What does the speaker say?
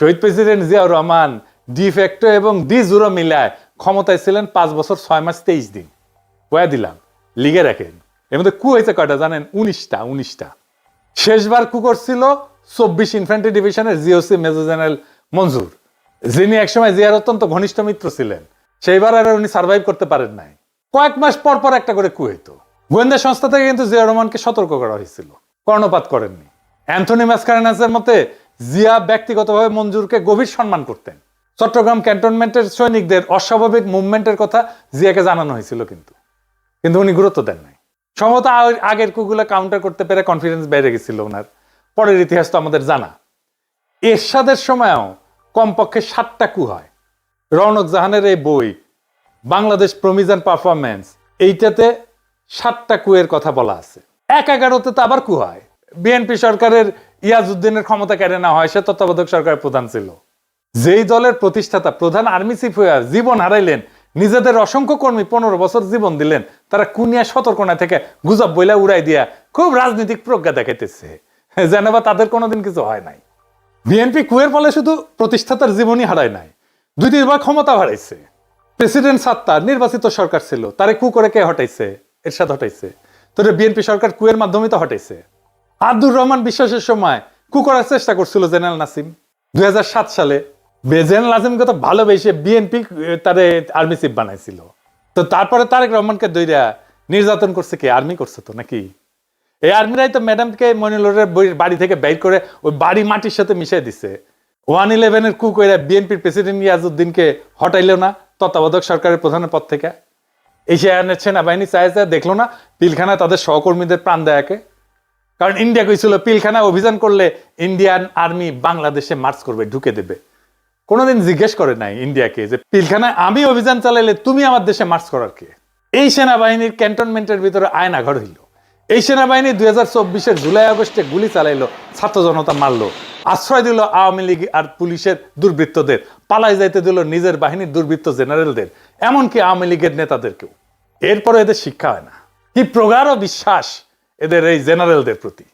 শহীদ president Ziaur Rahman de facto এবং de jure মিলায় ক্ষমতায় ছিলেন পাঁচ বছর ছয় মাস তেইশ দিন। কয়া দিলাম? লিগে রাখেন। এর মধ্যে কু হয়েছে কয়টা জানেন? উনিশটা উনিশটা। শেষবার কু করছিল চব্বিশ ইনফ্যান্ট্রি ডিভিশনের জিওসি মেজর জেনারেল মঞ্জুর, যিনি একসময় জিয়ার অত্যন্ত ঘনিষ্ঠ মিত্র ছিলেন। সেইবার আর উনি সার্ভাইভ করতে পারেন নাই। কয়েক মাস পর পর একটা করে কু হইতো। গোয়েন্দা সংস্থা থেকে কিন্তু জিয়া রহমানকে সতর্ক করা হয়েছিল। কর্ণপাত করেননি। অ্যান্থনি ম্যাসকারেনাসের মতে জিয়া ব্যক্তিগতভাবে মঞ্জুরকে গভীর সম্মান করতেন। চট্টগ্রাম ক্যান্টনমেন্টের সৈনিকদের অস্বাভাবিক মুভমেন্টের কথা জিয়াকে জানানো হয়েছিল কিন্তু। কিন্তু উনি গুরুত্ব দেন নাই। সম্ভবত আগের কুগুলা কাউন্টার করতে পেরে কনফিডেন্স বেড়ে গেছিল ওনার। পরের ইতিহাস তো আমাদের জানা। এরশাদের সময়ও কমপক্ষে সাতটা কু হয়। রৌনক জাহানের এই বই, বাংলাদেশ প্রমিজান পারফরমেন্স এইটাতে সাতটা কুয়ের কথা বলা আছে। এক এগারোতে তো আবার কু হয়। বিএনপি সরকারের ইয়াজউদ্দিনের ক্ষমতা কেড়ে না হয়, সে তত্ত্বাবধায়ক সরকারের প্রধান ছিল। যেই দলের প্রতিষ্ঠাতা, প্রধান আর্মি চিফ হয়ে জীবন হারাইলেন, নিজেদের অসংখ্য কর্মী পনেরো বছর জীবন দিলেন, তারা কুনিয়া সতর্কনা থেকে গুজব বইলা উড়াই দিয়া খুব রাজনৈতিক প্রজ্ঞা দেখাইতেছে। যেন বা তাদের কোনোদিন কিছু হয় নাই। বিএনপি কুয়ের ফলে শুধু প্রতিষ্ঠাতার জীবনই হারায় নাই দুই তিনবার ক্ষমতা হারাইছে। প্রেসিডেন্ট সাত্তার নির্বাচিত সরকার ছিল, তারে কু করে কে হটাইছে? এরশাদ হটাইছে। তোরে বিএনপি সরকার কুয়ের মাধ্যমে তো হটাইছে। আব্দুর রহমান বিশ্বাসের সময় কু করার চেষ্টা করছিল জেনারেল নাসিম। দুই হাজার সাত সালে জেনারেল নাসিমকে তো ভালোবেসে বিএনপি তারে আর্মি চিফ বানাইছিল। তো তারপরে তারেক রহমানকে দইরা নির্যাতন করছে কি? আর্মি করছে তো নাকি? এই আর্মিরাই তো ম্যাডামকে মনিলরের বাড়ি থেকে বের করে ওই বাড়ি মাটির সাথে মিশিয়ে দিছে। ওয়ান ইলেভেনের কু কইরা বিএনপির প্রেসিডেন্ট ইয়াজউদ্দিনকে হটাইলো না তত্ত্বাবধায়ক সরকারের প্রধানের পদ থেকে। এশিয়ানের সেনাবাহিনী চাইছে দেখল না পিলখানা তাদের সহকর্মীদের প্রাণ দেয়াকে। কারণ ইন্ডিয়া কইছিল, পিলখানা অভিযান করলে ইন্ডিয়ান আর্মি বাংলাদেশে মার্চ করবে, ঢুকে দেবে। কোনোদিন জিজ্ঞেস করে নাই ইন্ডিয়াকে যে, পিলখানায় আমি অভিযান চালাইলে তুমি আমার দেশে মার্চ করার কে? এই সেনাবাহিনীর ক্যান্টনমেন্টের ভিতরে আয়নাঘর হইল। এই সেনাবাহিনী দুই হাজার চব্বিশের জুলাই আগস্টে গুলি চালাইলো, ছাত্র জনতা মারলো, আশ্রয় দিল আওয়ামী লীগ আর পুলিশের দুর্বৃত্তদের, পালাই যাইতে দিল নিজের বাহিনীর দুর্বৃত্ত জেনারেলদের, এমনকি আওয়ামী লীগের নেতাদেরকেও। এরপরে এদের শিক্ষা হয় না। কি প্রগাঢ় বিশ্বাস! এদের এই জেনারেলদের প্রতি